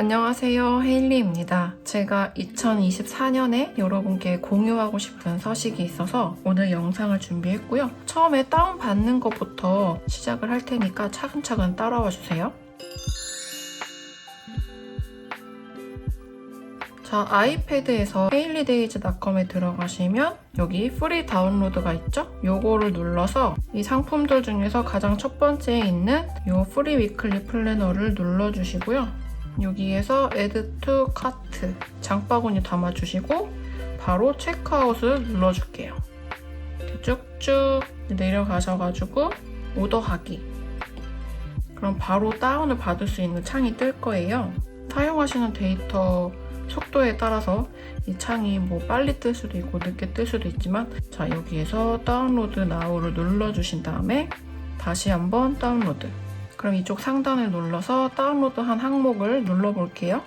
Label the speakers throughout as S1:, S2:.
S1: 안녕하세요. 헤일리입니다. 제가 2024년에 여러분께 공유하고 싶은 서식이 있어서 오늘 영상을 준비했고요. 처음에 다운받는 것부터 시작을 할 테니까 차근차근 따라와 주세요. 자, 아이패드에서 헤일리데이즈닷컴에 들어가시면 여기 프리 다운로드가 있죠? 요거를 눌러서 이 상품들 중에서 가장 첫 번째에 있는 요 프리 위클리 플래너를 눌러주시고요. 여기에서 Add to Cart 장바구니 담아주시고 바로 체크아웃을 눌러줄게요. 쭉쭉 내려가셔가지고 오더하기 그럼 바로 다운을 받을 수 있는 창이 뜰 거예요. 사용하시는 데이터 속도에 따라서 이 창이 뭐 빨리 뜰 수도 있고 늦게 뜰 수도 있지만 자 여기에서 다운로드 나우를 눌러주신 다음에 다시 한번 다운로드 그럼 이쪽 상단을 눌러서 다운로드한 항목을 눌러 볼게요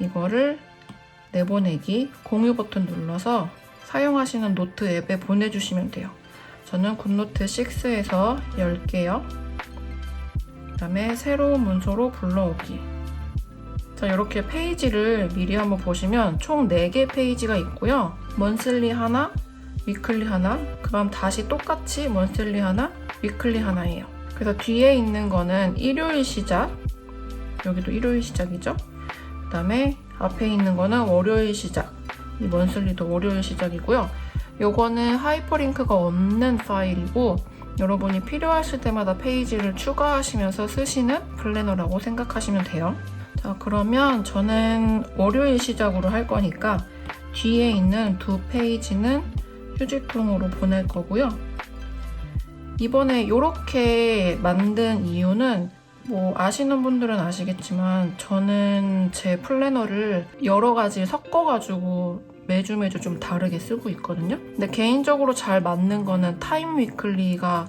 S1: 이거를 내보내기 공유 버튼 눌러서 사용하시는 노트 앱에 보내주시면 돼요 저는 굿노트 6에서 열게요 그 다음에 새로운 문서로 불러오기 자, 이렇게 페이지를 미리 한번 보시면 총 4개 페이지가 있고요. 먼슬리 하나, 위클리 하나, 그 다음 다시 똑같이 먼슬리 하나, 위클리 하나예요. 그래서 뒤에 있는 거는 일요일 시작, 여기도 일요일 시작이죠. 그 다음에 앞에 있는 거는 월요일 시작, 이 먼슬리도 월요일 시작이고요. 요거는 하이퍼링크가 없는 파일이고 여러분이 필요하실 때마다 페이지를 추가하시면서 쓰시는 플래너라고 생각하시면 돼요. 자, 그러면 저는 월요일 시작으로 할 거니까 뒤에 있는 두 페이지는 휴지통으로 보낼 거고요. 이번에 이렇게 만든 이유는 뭐 아시는 분들은 아시겠지만 저는 제 플래너를 여러 가지 섞어가지고 매주 매주 좀 다르게 쓰고 있거든요. 근데 개인적으로 잘 맞는 거는 타임 위클리가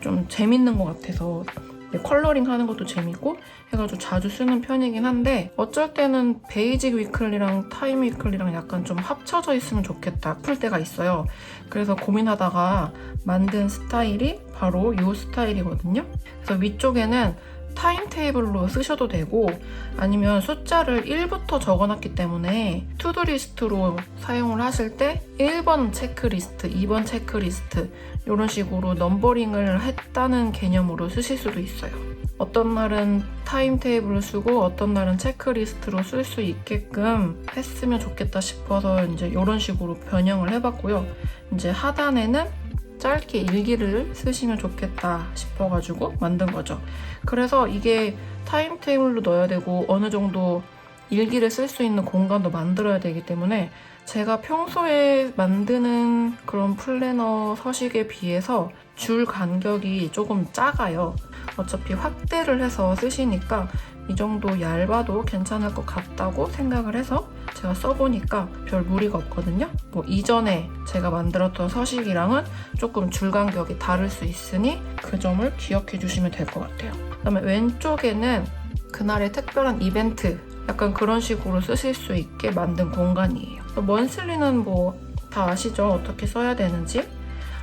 S1: 좀 재밌는 것 같아서 네, 컬러링 하는 것도 재밌고 해가지고 자주 쓰는 편이긴 한데 어쩔 때는 베이직 위클리랑 타임 위클리랑 약간 좀 합쳐져 있으면 좋겠다 풀 때가 있어요. 그래서 고민하다가 만든 스타일이 바로 이 스타일이거든요. 그래서 위쪽에는 타임 테이블로 쓰셔도 되고 아니면 숫자를 1부터 적어놨기 때문에 투두 리스트로 사용을 하실 때 1번 체크리스트, 2번 체크리스트 이런 식으로 넘버링을 했다는 개념으로 쓰실 수도 있어요. 어떤 날은 타임 테이블을 쓰고 어떤 날은 체크리스트로 쓸 수 있게끔 했으면 좋겠다 싶어서 이제 이런 식으로 변형을 해봤고요. 이제 하단에는 짧게 일기를 쓰시면 좋겠다 싶어가지고 만든 거죠. 그래서 이게 타임 테이블로 넣어야 되고 어느 정도 일기를 쓸 수 있는 공간도 만들어야 되기 때문에 제가 평소에 만드는 그런 플래너 서식에 비해서 줄 간격이 조금 작아요. 어차피 확대를 해서 쓰시니까 이 정도 얇아도 괜찮을 것 같다고 생각을 해서 제가 써보니까 별 무리가 없거든요. 뭐 이전에 제가 만들었던 서식이랑은 조금 줄 간격이 다를 수 있으니 그 점을 기억해 주시면 될 것 같아요. 그 다음에 왼쪽에는 그날의 특별한 이벤트 약간 그런 식으로 쓰실 수 있게 만든 공간이에요. 먼슬리는 뭐 다 아시죠? 어떻게 써야 되는지.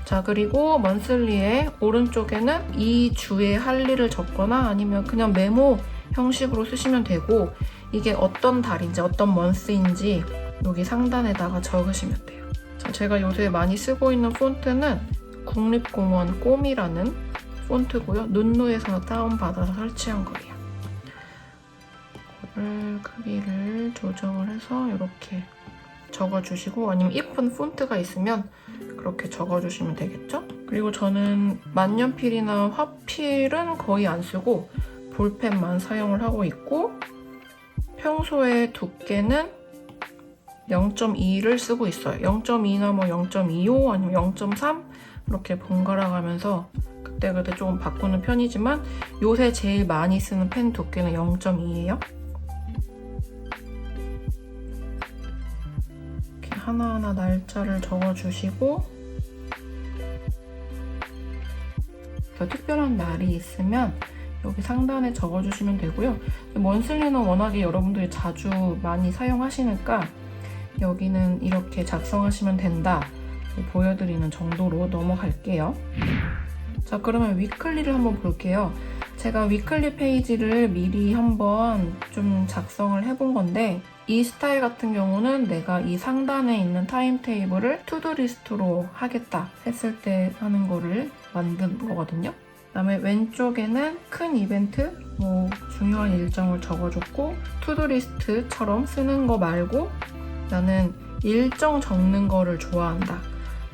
S1: 자, 그리고 먼슬리의 오른쪽에는 이 주에 할 일을 적거나 아니면 그냥 메모 형식으로 쓰시면 되고 이게 어떤 달인지 어떤 먼스인지 여기 상단에다가 적으시면 돼요. 자, 제가 요새 많이 쓰고 있는 폰트는 국립공원 꼬미라는 폰트고요. 눈누에서 다운받아서 설치한 거예요. 이거를 크기를 조정을 해서 이렇게 적어주시고 아니면 이쁜 폰트가 있으면 그렇게 적어주시면 되겠죠? 그리고 저는 만년필이나 화필은 거의 안 쓰고 볼펜만 사용을 하고 있고 평소에 두께는 0.2를 쓰고 있어요. 0.2나 뭐 0.25 아니면 0.3 이렇게 번갈아 가면서 그때 그때 조금 바꾸는 편이지만 요새 제일 많이 쓰는 펜 두께는 0.2예요. 이렇게 하나하나 날짜를 적어주시고 더 특별한 날이 있으면 여기 상단에 적어주시면 되고요. 먼슬리는 워낙에 여러분들이 자주 많이 사용하시니까 여기는 이렇게 작성하시면 된다 보여드리는 정도로 넘어갈게요. 자 그러면 위클리를 한번 볼게요. 제가 위클리 페이지를 미리 한번 좀 작성을 해본 건데 이 스타일 같은 경우는 내가 이 상단에 있는 타임테이블을 투두 리스트로 하겠다 했을 때 하는 거를 만든 거거든요. 그다음에 왼쪽에는 큰 이벤트, 뭐 중요한 일정을 적어줬고 투두 리스트처럼 쓰는 거 말고 나는 일정 적는 거를 좋아한다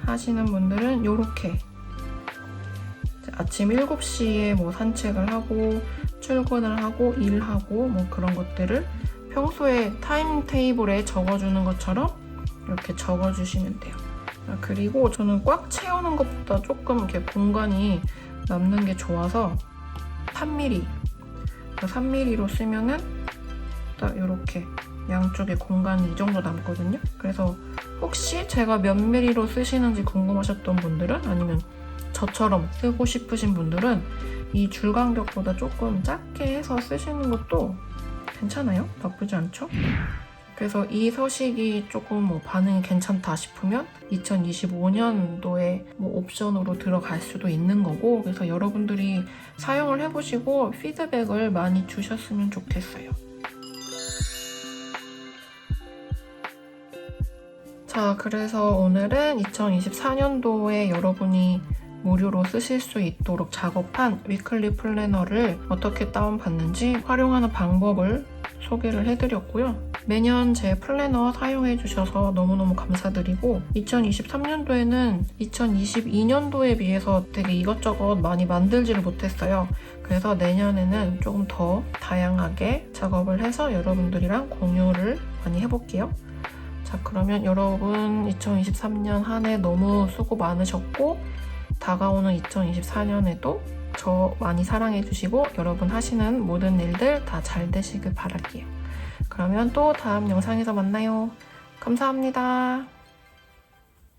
S1: 하시는 분들은 이렇게 아침 7시에 뭐 산책을 하고 출근을 하고 일하고 뭐 그런 것들을 평소에 타임 테이블에 적어주는 것처럼 이렇게 적어주시면 돼요. 아, 그리고 저는 꽉 채우는 것보다 조금 이렇게 공간이 남는 게 좋아서 3mm, 3mm로 쓰면은 딱 이렇게 양쪽에 공간이 이 정도 남거든요. 그래서 혹시 제가 몇 mm로 쓰시는지 궁금하셨던 분들은 아니면 저처럼 쓰고 싶으신 분들은 이 줄 간격보다 조금 작게 해서 쓰시는 것도 괜찮아요. 나쁘지 않죠? 그래서 이 서식이 조금 뭐 반응이 괜찮다 싶으면 2025년도에 뭐 옵션으로 들어갈 수도 있는 거고 그래서 여러분들이 사용을 해보시고 피드백을 많이 주셨으면 좋겠어요. 자, 그래서 오늘은 2024년도에 여러분이 무료로 쓰실 수 있도록 작업한 위클리 플래너를 어떻게 다운받는지 활용하는 방법을 소개를 해드렸고요. 매년 제 플래너 사용해주셔서 너무너무 감사드리고 2023년도에는 2022년도에 비해서 되게 이것저것 많이 만들지를 못했어요. 그래서 내년에는 조금 더 다양하게 작업을 해서 여러분들이랑 공유를 많이 해볼게요. 자, 그러면 여러분 2023년 한 해 너무 수고 많으셨고 다가오는 2024년에도 저 많이 사랑해주시고 여러분 하시는 모든 일들 다 잘 되시길 바랄게요. 그러면 또 다음 영상에서 만나요. 감사합니다.